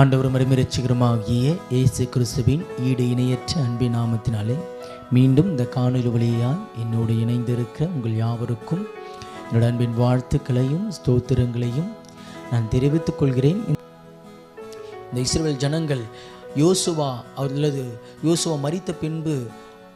ஆண்டவர் மறுமரட்சிகரமாகிய இயேசு கிறிஸ்துவின் ஈடு இணையற்ற அன்பின் நாமத்தினாலே மீண்டும் இந்த காணொலி வழியாய் என்னோடு இணைந்திருக்க உங்கள் யாவருக்கும் என்னோட அன்பின் வாழ்த்துக்களையும் ஸ்தோத்திரங்களையும் நான் தெரிவித்துக் கொள்கிறேன். இந்த இஸ்ரேல் ஜனங்கள் யோசுவா அவர்களது யோசுவா மறித்த பின்பு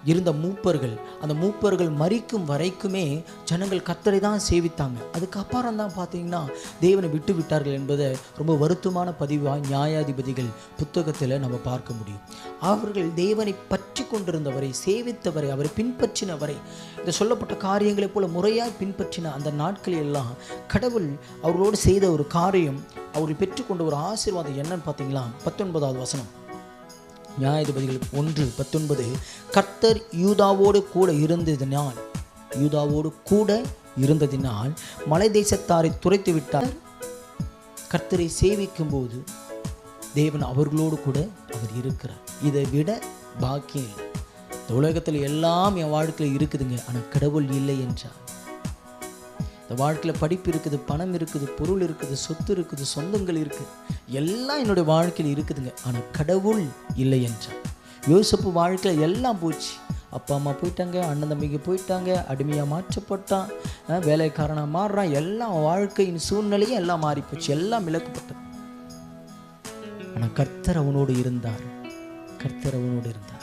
இருந்த மூப்பர்கள். அந்த மூப்பர்கள் மறிக்கும் வரைக்குமே ஜனங்கள் கத்தரை தான் சேவித்தாங்க. அதுக்கப்புறம் தான் பார்த்தீங்கன்னா தேவனை விட்டு விட்டார்கள் என்பதை ரொம்ப வருத்தமான பதிவாக நியாயாதிபதிகள் புத்தகத்தில் நம்ம பார்க்க முடியும். அவர்கள் தேவனை பற்றி கொண்டிருந்தவரை சேவித்தவரை அவரை பின்பற்றினவரை இந்த சொல்லப்பட்ட காரியங்களைப் போல முறையாக பின்பற்றின அந்த நாட்களில் எல்லாம் கடவுள் அவர்களோடு செய்த ஒரு காரியம் அவர்கள் பெற்றுக்கொண்ட ஒரு ஆசீர்வாதம் என்னன்னு பார்த்தீங்களா? பத்தொன்பதாவது வசனம். நியாயாதிபதிகள் ஒன்று பத்தொன்பது கர்த்தர் யூதாவோடு கூட இருந்ததினால் யூதாவோடு கூட இருந்ததினால் மலை தேசத்தாரை துரைத்து விட்டார். கர்த்தரை சேவிக்கும் போது தேவன் அவர்களோடு கூட அவர் இருக்கிறார். இதை விட பாக்கியம் இல்லை. இந்த உலகத்தில் எல்லாம் என் வாழ்க்கையில் இருக்குதுங்க. ஆனால் கடவுள் இல்லை என்றார். இந்த வாழ்க்கையில் படிப்பு இருக்குது பணம் இருக்குது பொருள் இருக்குது சொத்து இருக்குது சொந்தங்கள் இருக்குது. எல்லாம் என்னுடைய வாழ்க்கையில் இருக்குதுங்க. ஆனால் கடவுள் இல்லை என்றார். யோசப்பு வாழ்க்கையில் எல்லாம் போச்சு. அப்பா அம்மா போயிட்டாங்க அண்ணன் தம்பிக்கு போயிட்டாங்க அடிமையாக மாற்றப்பட்டான் வேலைக்காரனாக மாறுறான். எல்லாம் வாழ்க்கையின் சூழ்நிலையும் எல்லாம் மாறிப்போச்சு. எல்லாம் இழக்கப்பட்டது. ஆனால் கர்த்தர் அவனோடு இருந்தார். கர்த்தர் அவனோடு இருந்தார்.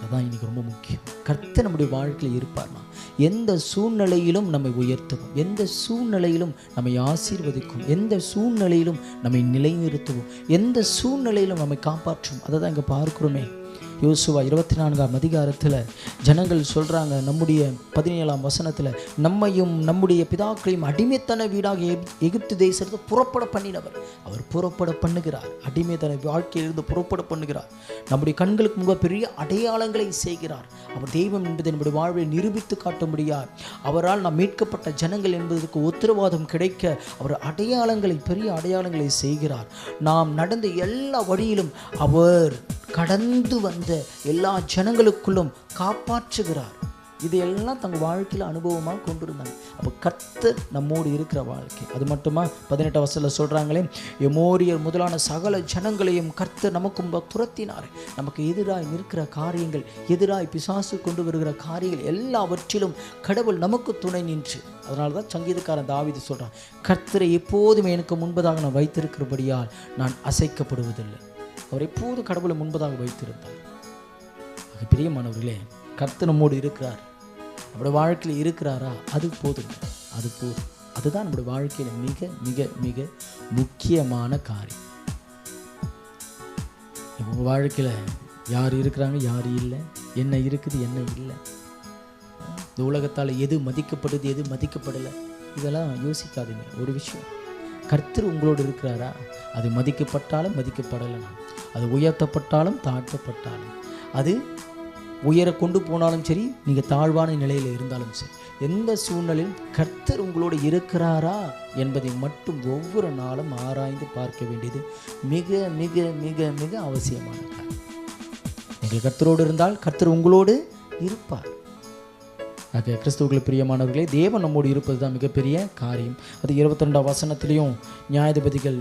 அதான் இன்னைக்கு ரொம்ப முக்கியம். கர்த்த நம்முடைய வாழ்க்கையில் இருப்பார்னா எந்த சூழ்நிலையிலும் நம்மை உயர்த்தவும். எந்த சூழ்நிலையிலும் நம்மை ஆசீர்வதிக்கும். எந்த சூழ்நிலையிலும் நம்மை நிலைநிறுத்தவும். எந்த சூழ்நிலையிலும் நம்மை காப்பாற்றும். அதை தான் இங்கே பார்க்குறோமே. யோசுவா இருபத்தி நான்காம் அதிகாரத்தில் ஜனங்கள் சொல்கிறாங்க நம்முடைய பதினேழாம் வசனத்தில் நம்மையும் நம்முடைய பிதாக்களையும் அடிமைத்தன வீடாக எகிப்து தேசத்தை புறப்பட பண்ணினவர். அவர் புறப்பட பண்ணுகிறார். அடிமைத்தன வாழ்க்கையிலிருந்து புறப்பட பண்ணுகிறார். நம்முடைய கண்களுக்கு முக பெரிய அடையாளங்களை செய்கிறார். அவர் தெய்வம் என்பதை நம்முடைய வாழ்வை நிரூபித்து காட்ட முடியார் அவரால் நாம் மீட்கப்பட்ட ஜனங்கள் என்பதற்கு உத்தரவாதம் கிடைக்க அவர் அடையாளங்களை பெரிய அடையாளங்களை செய்கிறார். நாம் நடந்த எல்லா வழியிலும் அவர் கடந்து வந்த எல்லா ஜனங்களுக்குள்ளும் காப்பாற்றுகிறார். இதையெல்லாம் தங்கள் வாழ்க்கையில் அனுபவமாக கொண்டிருந்தாங்க. அப்போ கர்த்தர் நம்மோடு இருக்கிற வாழ்க்கை. அது மட்டுமா? பதினெட்டு வருஷத்தில் சொல்கிறாங்களே எமோரியர் முதலான சகல ஜனங்களையும் கர்த்தர் நமக்கும் துரத்தினார். நமக்கு எதிராக நிற்கிற காரியங்கள் எதிராக பிசாசு கொண்டு வருகிற காரியங்கள் எல்லாவற்றிலும் கடவுள் நமக்கு துணை நின்று. அதனால தான் சங்கீதக்காரன் தாவீது சொல்கிறான் கர்த்தரை எப்போதுமே எனக்கு முன்பதாக நான் வைத்திருக்கிறபடியால் நான் அசைக்கப்படுவதில்லை. அவர் எப்போது கடவுளை முன்பதாக வைத்திருந்தார்? அது பிரியமானவர்களே கர்த்த நம்மோடு இருக்கிறார். நம்முடைய வாழ்க்கையில் இருக்கிறாரா? அது போதும். அது போதும். அதுதான் நம்முடைய வாழ்க்கையில் மிக மிக மிக முக்கியமான காரியம். உங்கள் வாழ்க்கையில் யார் இருக்கிறாங்க? யார் இல்லை? என்ன இருக்குது? என்ன இல்லை? இந்த உலகத்தால் எது மதிக்கப்படுது? எது மதிக்கப்படலை? இதெல்லாம் யோசிக்காதீங்க. ஒரு விஷயம். கர்த்தர் உங்களோடு இருக்கிறாரா? அது மதிக்கப்பட்டாலும் மதிக்கப்படலாம் அது உயர்த்தப்பட்டாலும் தாழ்த்தப்பட்டாலும் அது உயர கொண்டு போனாலும் சரி நீங்கள் தாழ்வான நிலையில் இருந்தாலும் சரி எந்த சூழ்நிலையும் கர்த்தர் உங்களோடு இருக்கிறாரா என்பதை மட்டும் ஒவ்வொரு நாளும் ஆராய்ந்து பார்க்க வேண்டியது மிக மிக மிக மிக அவசியமான நீங்கள் கர்த்தரோடு இருந்தால் கர்த்தர் உங்களோடு இருப்பார். ஆக கிறிஸ்துவுக்குள் பிரியமானவர்களே தேவன் நம்மோடு இருப்பது தான் மிகப்பெரிய காரியம். அது இருபத்தி ரெண்டாம் வசனத்திலையும் நியாயாதிபதிகள்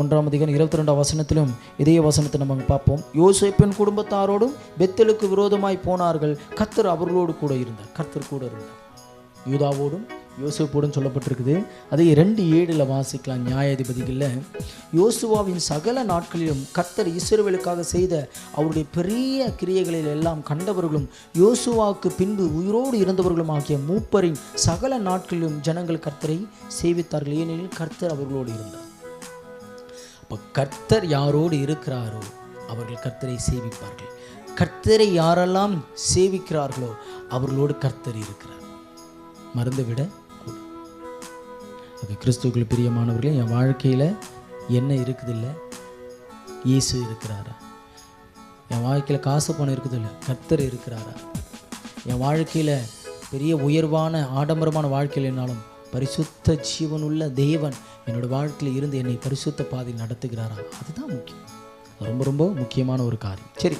ஒன்றாம் அதிகாரம் இருபத்தி ரெண்டாம் வசனத்திலும் இதே வசனத்தை நம்ம பார்ப்போம். யோசேப்பின் குடும்பத்தாரோடும் பெத்தலுக்கு விரோதமாய் போனார்கள். கர்த்தர் அவர்களோடு கூட இருந்தார். கர்த்தர் கூட இருந்தார். யூதாவோடும் யோசுவோடும் சொல்லப்பட்டிருக்குது. அதை ரெண்டு ஏழில் வாசிக்கலாம் நியாயாதிபதிகளில். யோசுவாவின் சகல நாட்களிலும் கர்த்தர் இஸ்ரவேலுக்காக செய்த அவருடைய பெரிய கிரியைகளில் எல்லாம் கண்டவர்களும் யோசுவாவுக்கு பின்பு உயிரோடு இருந்தவர்களும் ஆகிய மூப்பரின் சகல நாட்களிலும் ஜனங்கள் கர்த்தரை சேவித்தார்கள். ஏனெனில் கர்த்தர் அவர்களோடு இருந்தார். அப்போ கர்த்தர் யாரோடு இருக்கிறாரோ அவர்கள் கர்த்தரை சேவிப்பார்கள். கர்த்தரை யாரெல்லாம் சேவிக்கிறார்களோ அவர்களோடு கர்த்தர் இருக்கிறார். மறந்து விட கூடாது. அது பிரியமானவர்களே என் வாழ்க்கையில் என்ன இருக்குது இல்லை இயேசு இருக்கிறாரா? என் வாழ்க்கையில் காசு பணம் இருக்குது இல்லை கர்த்தர் இருக்கிறாரா? என் வாழ்க்கையில் பெரிய உயர்வான ஆடம்பரமான வாழ்க்கையில் என்னாலும் பரிசுத்த ஜீவனுள்ள தேவன் என்னோட வாழ்க்கையில் இருந்து என்னை பரிசுத்த பாதையில் நடத்துகிறாரா? அதுதான் முக்கியம். ரொம்ப ரொம்ப முக்கியமான ஒரு காரியம். சரி.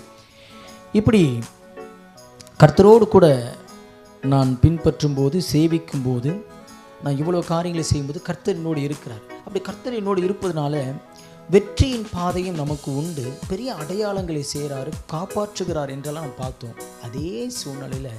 இப்படி கர்த்தரோடு கூட நான் பின்பற்றும் போது சேவிக்கும் போது நான் இவ்வளோ காரியங்களை செய்யும்போது கர்த்தர் என்னோடு இருக்கிறார். அப்படி கர்த்தர் என்னோடு இருப்பதனால வெற்றியின் பாதையும் நமக்கு உண்டு. பெரிய அடையாளங்களை செய்கிறாரு காப்பாற்றுகிறார் என்றெல்லாம் நம்ம பார்த்தோம். அதே சூழ்நிலையில்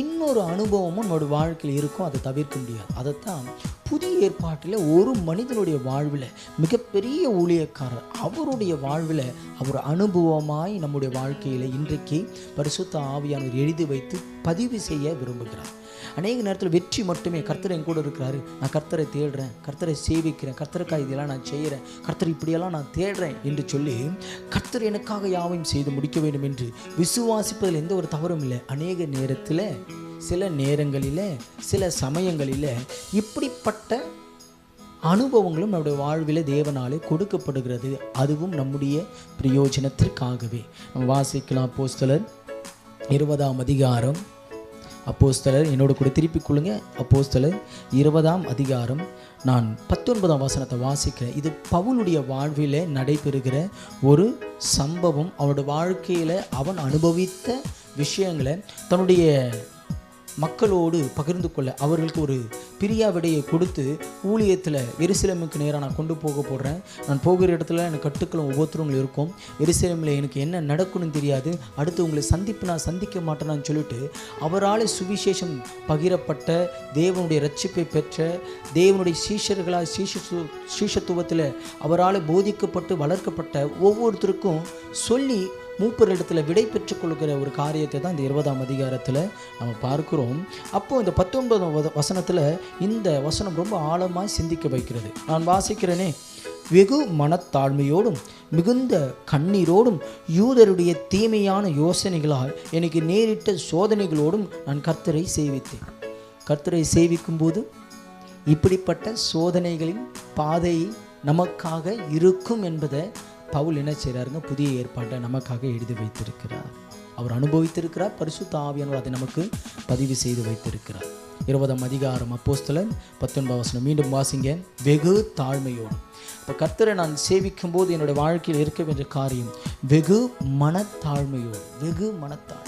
இன்னொரு அனுபவமும் நம்மளோட வாழ்க்கையில் இருக்கும் அதை தவிர்க்க முடியாது. அதைத்தான் புதிய ஏற்பாட்டில் ஒரு மனிதனுடைய வாழ்வில் மிகப்பெரிய ஊழியக்காரர் அவருடைய வாழ்வில் அவர் அனுபவமாய் நம்முடைய வாழ்க்கையில் இன்றைக்கு பரிசுத்த ஆவியானவர் எழுதி வைத்து பதிவு செய்ய விரும்புகிறார். அநேக நேரத்தில் வெற்றி மட்டுமே கர்த்தர் என் கூட இருக்கிறாரு. நான் கர்த்தரை தேடுறேன் கர்த்தரை சேவிக்கிறேன் கர்த்தருக்காக இதெல்லாம் நான் செய்கிறேன் கர்த்தர் இப்படியெல்லாம் நான் தேடுறேன் என்று சொல்லி கர்த்தர் எனக்காக யாவையும் செய்து முடிக்க வேண்டும் என்று விசுவாசிப்பதில் எந்த ஒரு தவறும் இல்லை. அநேக நேரத்தில் சில நேரங்களில் சில சமயங்களில் இப்படிப்பட்ட அனுபவங்களும் நம்முடைய வாழ்வில் தேவனாலே கொடுக்கப்படுகிறது. அதுவும் நம்முடைய பிரயோஜனத்திற்காகவே. நம்ம வாசிக்கலாம் போஸ்தலர் இருபதாம் அதிகாரம். அப்போஸ்தலர் என்னோட கூட திருப்பி கொள்ளுங்க. அப்போஸ்தலர் இருபதாம் அதிகாரம் நான் பத்தொன்பதாம் வசனத்தை வாசிக்கிறேன். இது பவுலுடைய வாழ்வில் நடைபெறுகிற ஒரு சம்பவம். அவனோட வாழ்க்கையில் அவன் அனுபவித்த விஷயங்களை தன்னுடைய மக்களோடு பகிர்ந்து கொள்ள அவர்களுக்கு ஒரு பிரியா விடையை கொடுத்து ஊழியத்தில் எரிசிலமுக்கு நேராக நான் கொண்டு போக போடுறேன் நான் போகிற இடத்துல எனக்கு கட்டுக்களும் ஒவ்வொருத்தரும் இருக்கும். எரிசிலமில் எனக்கு என்ன நடக்கணும்னு தெரியாது. அடுத்து உங்களை சந்திப்பு நான் சந்திக்க மாட்டேனான்னு சொல்லிட்டு அவரால் சுவிசேஷம் பகிரப்பட்ட தேவனுடைய ரட்சிப்பை பெற்ற தேவனுடைய சீஷர்களால் சீஷ சீஷத்துவத்தில் அவரால் போதிக்கப்பட்டு வளர்க்கப்பட்ட ஒவ்வொருத்தருக்கும் சொல்லி மூப்பரிடத்துல விடை பெற்றுக்கொள்கிற ஒரு காரியத்தை தான் இந்த இருபதாம் அதிகாரத்தில் நம்ம பார்க்குறோம். அப்போ இந்த பத்தொன்பதாம் வசனத்தில் இந்த வசனம் ரொம்ப ஆழமாக சிந்திக்க வைக்கிறது. நான் வாசிக்கிறேனே. வெகு மனத்தாழ்மையோடும் மிகுந்த கண்ணீரோடும் யூதருடைய தீமையான யோசனைகளால் எனக்கு நேரிட்ட சோதனைகளோடும் நான் கர்த்தரை சேவித்தேன். கர்த்தரை சேவிக்கும் போது இப்படிப்பட்ட சோதனைகளின் பாதை நமக்காக இருக்கும் என்பதை பவுல் என்ன செய்கிறாருங்க புதிய ஏற்பாட்டை நமக்காக எழுதி வைத்திருக்கிறார். அவர் அனுபவித்திருக்கிறார். பரிசுத்த ஆவியானவர் அதை நமக்கு பதிவு செய்து வைத்திருக்கிறார். இருபதாம் அதிகாரம் அப்போஸ்தலன் பத்தொன்பது வசனம். மீண்டும் வாசிங்க. வெகு தாழ்மையோடு. இப்போ கர்த்தரை நான் சேவிக்கும் போது என்னுடைய வாழ்க்கையில் இருக்க வேண்டிய காரியம் வெகு மனத்தாழ்மையோடு. வெகு மனத்தாழ்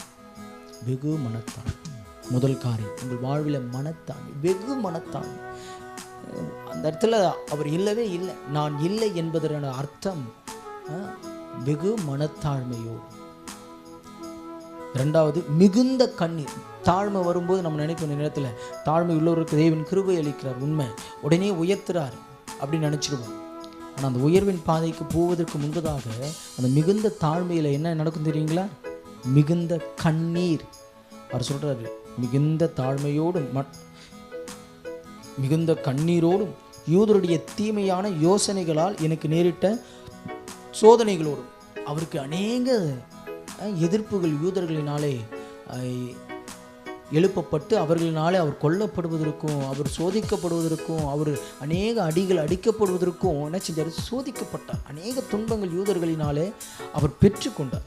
வெகு மனத்தாழ் முதல் காரியம் உங்கள் வாழ்வில் மனத்தாழ்மை. வெகு மனத்தாழ்மை. அந்த இடத்துல அவர் இல்லவே இல்லை. நான் இல்லை என்பதற்கான அர்த்தம் வெகு மனத்தாழ்மையோடு ரெண்டாவது மிகுந்த கண்ணீர். தாழ்மை வரும்போது நம்ம நினைக்கும் இந்த நேரத்தில் தாழ்மை உள்ளவருக்கு தேவன் கிருபை அளிக்கிறார் உண்மை. உடனே உயர்த்துறார் அப்படின்னு நினச்சிடுவோம் ஆனால் அந்த உயர்வின் பாதைக்கு போவதற்கு முன்பதாக அந்த மிகுந்த தாழ்மையில் என்ன நடக்கும் தெரியுங்களா? மிகுந்த கண்ணீர். அவர் சொல்கிறாரு மிகுந்த தாழ்மையோடும் மட் மிகுந்த கண்ணீரோடும் யூதருடைய தீமையான யோசனைகளால் எனக்கு நேரிட்ட சோதனைகளோடும் அவருக்கு அநேக எதிர்ப்புகள் யூதர்களினாலே எழுப்பப்பட்டு அவர்களினாலே அவர் கொல்லப்படுவதற்கும் அவர் சோதிக்கப்படுவதற்கும் அவர் அநேக அடிகள் அடிக்கப்படுவதற்கும் என்ன செஞ்சார்? சோதிக்கப்பட்டார். அநேக துன்பங்கள் யூதர்களினாலே அவர் பெற்றுக்கொண்டார்.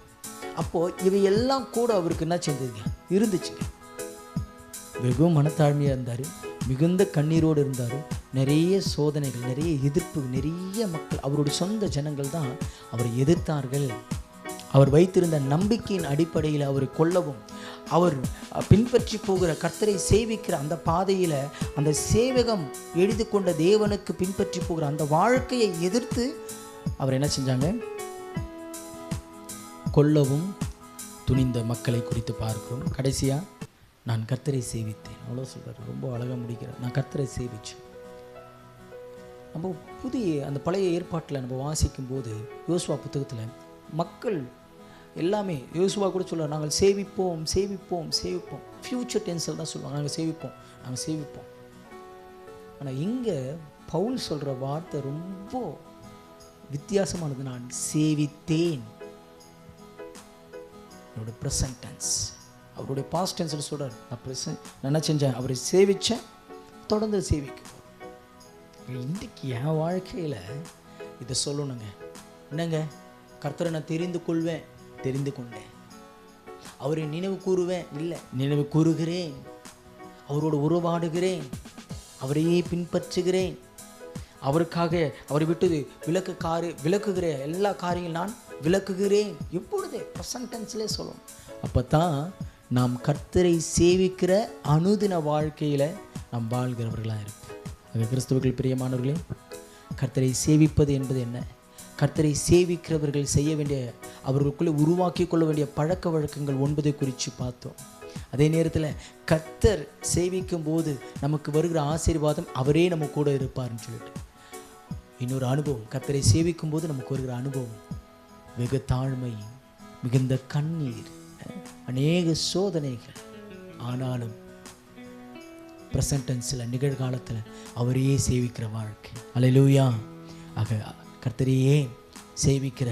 அப்போது இவையெல்லாம் கூட அவருக்கு என்ன செஞ்சதுங்க இருந்துச்சுங்க. வெகு மனத்தாழ்மையாக இருந்தார். மிகுந்த கண்ணீரோடு இருந்தார். நிறைய சோதனைகள் நிறைய எதிர்ப்பு நிறைய மக்கள் அவருடைய சொந்த ஜனங்கள் தான் அவரை எதிர்த்தார்கள். அவர் வைத்திருந்த நம்பிக்கையின் அடிப்படையில் அவரை கொல்லவும் அவர் பின்பற்றி போகிற கர்த்தரை சேவிக்கிற அந்த பாதையில் அந்த சேவகம் எழுதி கொண்ட தேவனுக்கு பின்பற்றி போகிற அந்த வாழ்க்கையை எதிர்த்து அவர் என்ன செஞ்சாங்க? கொல்லவும் துணிந்த மக்களை குறித்து பார்க்கிறோம். கடைசியாக நான் கர்த்தரை சேவித்தேன். அவ்வளோ சொல்கிறார் ரொம்ப அழகாக முடிக்கிறார். நான் கர்த்தரை சேவிச்சேன். நம்ம புதிய அந்த பழைய ஏற்பாட்டில் நம்ம வாசிக்கும் போது யோசுவா புத்தகத்தில் மக்கள் எல்லாமே யோசுவா கூட சொல்லுவார் நாங்கள் சேவிப்போம் சேவிப்போம் சேவிப்போம். ஃப்யூச்சர் டென்ஸில் தான் சொல்லுவாங்க. நாங்கள் சேவிப்போம் நாங்கள் சேவிப்போம். ஆனால் இங்கே பவுல் சொல்கிற வார்த்தை ரொம்ப வித்தியாசமானது. நான் சேவித்தேன். என்னோட ப்ரெசன்டென்ஸ் அவருடைய பாஸ்ட் டென்ஸில் சொல்கிறார் நான் பிரசன் நான் என்ன செஞ்சேன்? அவரை சேவித்தேன் தொடர்ந்து சேவிக்கும் இன்றைக்கு என் வாழ்க்கையில் இதை சொல்லணுங்க. என்னங்க? கர்த்தரை நான் தெரிந்து கொள்வேன் தெரிந்து கொண்டேன். அவரை நினைவு கூறுவேன் இல்லை நினைவு கூறுகிறேன். அவரோடு உறவாடுகிறேன். அவரையே பின்பற்றுகிறேன். அவருக்காக அவரை விட்டு விளக்கு காரு விளக்குகிற எல்லா காரியங்களும் நான் விளக்குகிறேன் எப்பொழுது ப்ரெசன்டென்ஸ்லேயே சொல்லணும். அப்போ தான் நாம் கர்த்தரை சேவிக்கிற அனுதின வாழ்க்கையில் நாம் வாழ்கிறவர்களாக இருப்போம். ஆக கிறிஸ்துவுக்கள் பிரியமானவர்களே கர்த்தரை சேவிப்பது என்பது என்ன? கர்த்தரை சேவிக்கிறவர்கள் செய்ய வேண்டிய அவர்களுக்குள்ளே உருவாக்கி கொள்ள வேண்டிய பழக்க வழக்கங்கள் ஒன்பதை குறித்து பார்த்தோம். அதே நேரத்தில் கர்த்தர் சேவிக்கும் போது நமக்கு வருகிற ஆசீர்வாதம் அவரே நம்ம கூட இருப்பார்னு சொல்லிட்டு. இன்னொரு அனுபவம் கர்த்தரை சேவிக்கும் போது நமக்கு வருகிற அனுபவம் வெகு தாழ்மை மிகுந்த கண்ணீர் அநேக சோதனைகள். ஆனாலும் ப்ரெசன்டென்ஸில் நிகழ்காலத்தில் அவரையே சேவிக்கிற வாழ்க்கை. அலையிலூயா ஆக கர்த்தரையே சேவிக்கிற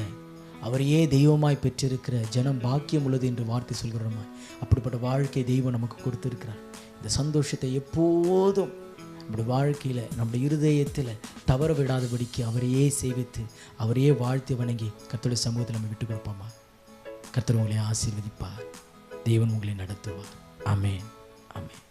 அவரையே தெய்வமாய் பெற்றிருக்கிற ஜனம் பாக்கியம் உள்ளது என்று வார்த்தை சொல்கிறோமா? அப்படிப்பட்ட வாழ்க்கை தெய்வம் நமக்கு கொடுத்துருக்கிறார். இந்த சந்தோஷத்தை எப்போதும் நம்முடைய வாழ்க்கையில் நம்முடைய இருதயத்தில் தவற விடாதபடிக்கு அவரையே சேவித்து அவரையே வாழ்த்தி வணங்கி கர்த்தருடைய சமூகத்தை நம்ம விட்டு கொடுப்போமா? கத்தர் உங்களை ஆசீர்வதிப்பார். தேவன் உங்களை நடத்துவார். அமேன் அமேன்